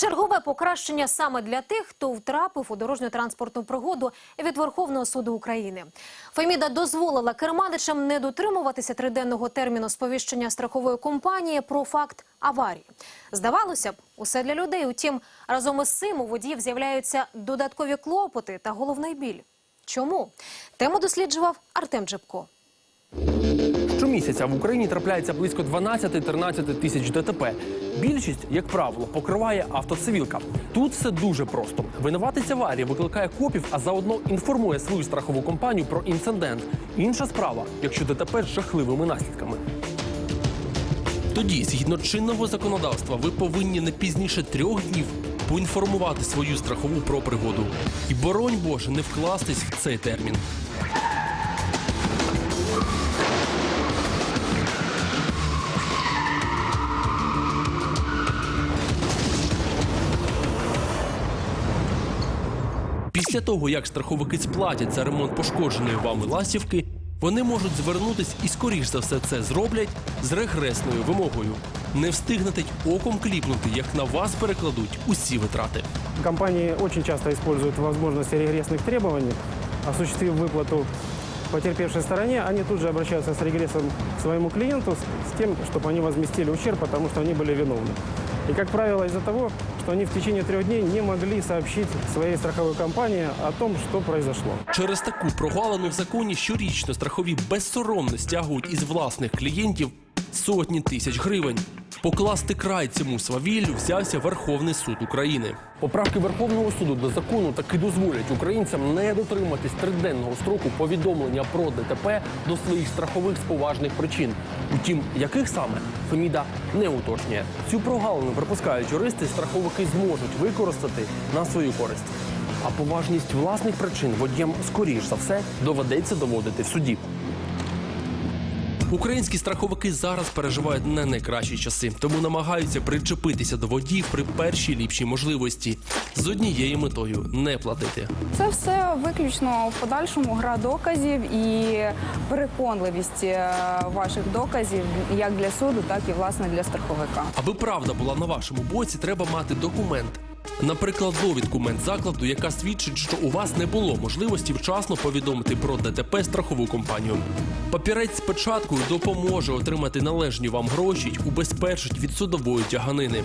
Чергове покращення саме для тих, хто втрапив у дорожньо-транспортну пригоду від Верховного суду України. Феміда дозволила керманичам не дотримуватися триденного терміну сповіщення страхової компанії про факт аварії. Здавалося б, усе для людей. Утім, разом із цим у водіїв з'являються додаткові клопоти та головний біль. Чому? Тему досліджував Артем Джебко. Щомісяця в Україні трапляється близько 12-13 тисяч ДТП. Більшість, як правило, покриває автоцивілка. Тут все дуже просто. Винуватець аварії викликає копів, а заодно інформує свою страхову компанію про інцидент. Інша справа, якщо ДТП з жахливими наслідками. Тоді, згідно чинного законодавства, ви повинні не пізніше трьох днів поінформувати свою страхову про пригоду. І боронь Боже, не вкластись в цей термін. Після того, як страховики сплатять за ремонт пошкодженої вами ластівки, вони можуть звернутись і скоріш за все це зроблять з регресною вимогою. Не встигнете й оком кліпнути, як на вас перекладуть усі витрати. Компании очень часто используют возможности регрессных требований. Осуществив выплату потерпевшей стороне, они тут же обращаются с регрессом к своему клиенту с с тем, чтобы они возместили ущерб, потому что они были виновны. И, как правило, из-за того, что они в течение трех дней не могли сообщить своей страховой компании о том, что произошло. Через таку прогалину в законі щорічно страхові безсоромно стягують із власних клієнтів сотні тисяч гривень. Покласти край цьому свавіллю взявся Верховний суд України. Поправки Верховного суду до закону таки дозволять українцям не дотриматись триденного строку повідомлення про ДТП до своїх страхових з поважних причин. Утім, яких саме Феміда не уточнює. Цю прогалину припускають юристи, страховики зможуть використати на свою користь. А поважність власних причин водіям скоріш за все доведеться доводити в суді. Українські страховики зараз переживають не найкращі часи, тому намагаються причепитися до водіїв при першій ліпшій можливості з однією метою не платити. Це все виключно в подальшому гра доказів і переконливість е, ваших доказів як для суду, так і власне для страховика. Аби правда була на вашому боці, треба мати документ. Наприклад, довідку медзакладу, яка свідчить, що у вас не було можливості вчасно повідомити про ДТП страхову компанію. Папірець з печаткою допоможе отримати належні вам гроші й убезпечить від судової тяганини.